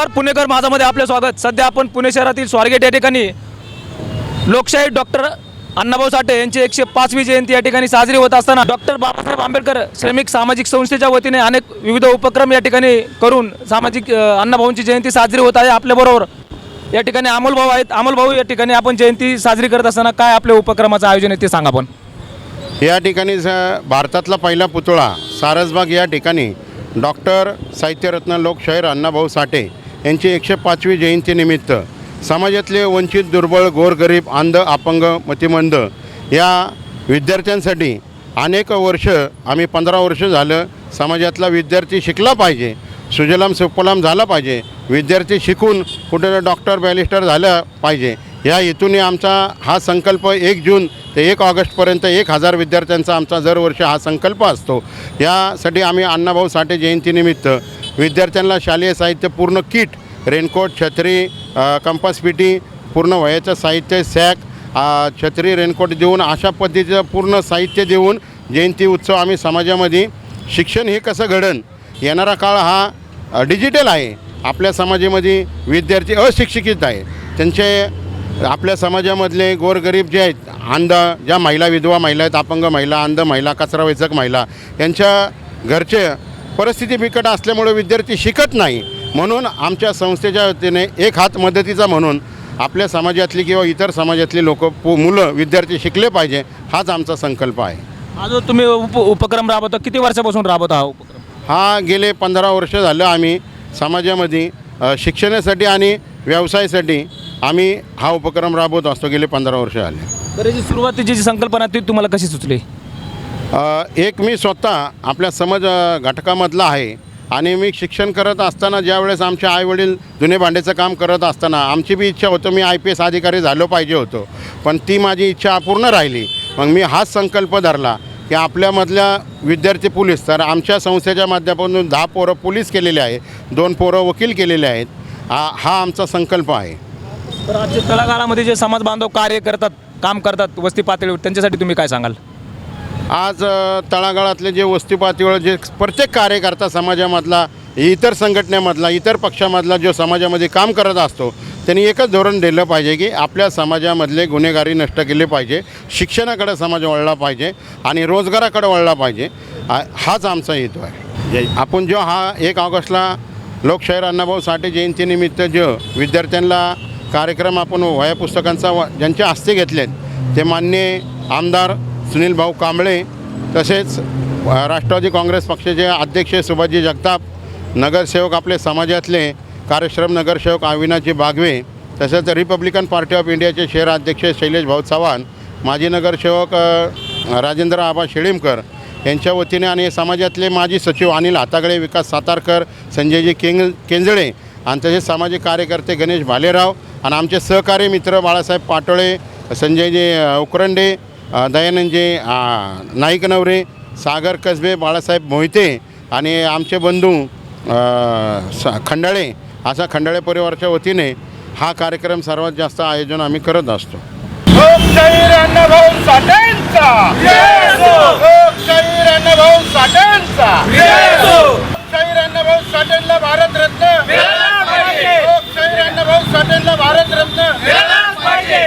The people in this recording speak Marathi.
नमस्कार पुणेकर माझामध्ये आपले स्वागत. सध्या आपण पुणे शहरातील स्वारगेट या ठिकाणी लोकशाही डॉक्टर अण्णाभाऊ साठे यांची एकशे पाचवी जयंती या ठिकाणी साजरी होत असताना डॉक्टर बाबासाहेब आंबेडकर श्रमिक सामाजिक संस्थेच्या वतीने अनेक विविध उपक्रम या ठिकाणी करून सामाजिक अण्णाभाऊंची जयंती साजरी होत आहे आपल्याबरोबर या ठिकाणी अमोल भाऊ आहेत. अमोल भाऊ या ठिकाणी आपण जयंती साजरी करत असताना काय आपल्या उपक्रमाचं आयोजन आहे ते सांगा आपण. या ठिकाणी भारतातला पहिला पुतळा सारसबाग या ठिकाणी डॉक्टर साहित्यरत्न लोकशाहीर अण्णाभाऊ साठे यांची एकशे पाचवी जयंतीनिमित्त समाजातले वंचित दुर्बळ गोरगरीब अंध अपंग मतिमंद या विद्यार्थ्यांसाठी अनेक वर्ष आम्ही पंधरा वर्ष झालं समाजातला विद्यार्थी शिकला पाहिजे सुजलाम सुफलाम झाला पाहिजे विद्यार्थी शिकून कुठे डॉक्टर बॅलिस्टर झालं पाहिजे. या हेतूने आमचा हा संकल्प एक जून ते एक ऑगस्टपर्यंत एक हजार विद्यार्थ्यांचा आमचा दरवर्षी हा संकल्प असतो. यासाठी आम्ही अण्णाभाऊ साठे जयंतीनिमित्त विद्यार्थ्यांना शालेय साहित्य पूर्ण किट रेनकोट छत्री कंपासपिटी पूर्ण वयाचं साहित्य सॅक छत्री रेनकोट देऊन अशा पद्धतीचं पूर्ण साहित्य देऊन जयंती उत्सव आम्ही समाजामध्ये शिक्षण हे कसं घडन? येणारा काळ हा डिजिटल आहे. आपल्या समाजामध्ये विद्यार्थी अशिक्षित आहे त्यांचे आपल्या समाजामधले गोरगरीब जे आहेत अंध ज्या महिला विधवा महिला आहेत अपंग महिला अंध महिला कचरा वेचक महिला यांच्या घरचे परिस्थिती बिकट असल्यामुळे विद्यार्थी शिकत नाही. म्हणून आमच्या संस्थेच्या वतीने एक हात मदतीचा म्हणून आपल्या समाजातली किंवा इतर समाजातली लोक पु मुलं विद्यार्थी शिकले पाहिजे हाच आमचा संकल्प आहे. हा जो तुम्ही उप उपक्रम राबवता. किती वर्षापासून राबवता हा उपक्रम? हा गेले पंधरा वर्ष झालं आम्ही समाजामध्ये शिक्षणासाठी आणि व्यवसायासाठी आम्ही हा उपक्रम राबवत असतो. गेले पंधरा वर्ष झाले. तर याची सुरुवातीची जी संकल्पना ती तुम्हाला कशी सुचली? एक मी स्वतः आपल्या समाज घटकामधला आहे आणि मी शिक्षण करत असताना ज्यावेळेस आमचे आईवडील जुने भांड्याचं काम करत असताना आमची बी इच्छा होतं मी आय पी एस अधिकारी झालो पाहिजे होतो. पण ती माझी इच्छा अपूर्ण राहिली. मग मी हाच संकल्प धरला की आपल्यामधल्या विद्यार्थी पोलीस तर आमच्या संस्थेच्या माध्यमातून दहा पोरं पोलीस केलेले आहे दोन पोरं वकील केलेले आहेत हा हा आमचा संकल्प आहे. तर आजच्या तळागाळामध्ये जे समाज बांधव कार्य करतात काम करतात वस्ती पातळीवर त्यांच्यासाठी तुम्ही काय सांगाल? आज तळागाळातले जे वस्ती पातळीवर जे प्रत्येक कार्यकर्ता समाजामधला इतर संघटनेमधला इतर पक्षामधला जो समाजामध्ये काम करत असतो त्यांनी एकच धोरण दिलं पाहिजे की आपल्या समाजामधले गुन्हेगारी नष्ट केले पाहिजे शिक्षणाकडे समाज वळला पाहिजे आणि रोजगाराकडे वळला पाहिजे. हाच आमचा हेतू आहे. जे- आपण जो हा एक ऑगस्टला लोकशाहीर अण्णाभाऊ साठे जयंतीनिमित्त जो विद्यार्थ्यांना कार्यक्रम आपण वह्या पुस्तकांचा व- ज्यांच्या हस्ते घेतलेत ते मान्य आमदार सुनील भाऊ कांबळे तसेच राष्ट्रवादी काँग्रेस पक्षाचे अध्यक्ष सुभाषजी जगताप नगरसेवक आपले समाजातले कार्यश्रम नगरसेवक अविनाजी बागवे तसेच रिपब्लिकन पार्टी ऑफ इंडियाचे शहर अध्यक्ष शैलेश भाऊ चव्हाण माजी नगरसेवक राजेंद्र आबा शेळीमकर यांच्या वतीने आणि समाजातले माजी सचिव अनिल हातागळे विकास सातारकर संजयजी केंग केंजळे आणि तसेच सामाजिक कार्यकर्ते गणेश भालेराव आणि आमचे सहकारी मित्र बाळासाहेब पाटोळे संजयजी उकरंडे दयानंदजी नाईक नवरे सागर कसबे बाळासाहेब मोहिते आणि आमचे बंधू खंडाळे असा खंडाळे परिवाराच्या वतीने हा कार्यक्रम सर्वात जास्त आयोजन आम्ही करत असतो. लोकशाहीर अण्णाभाऊ साठेंचा. लोकशाहीर अण्णाभाऊ साठेंचा.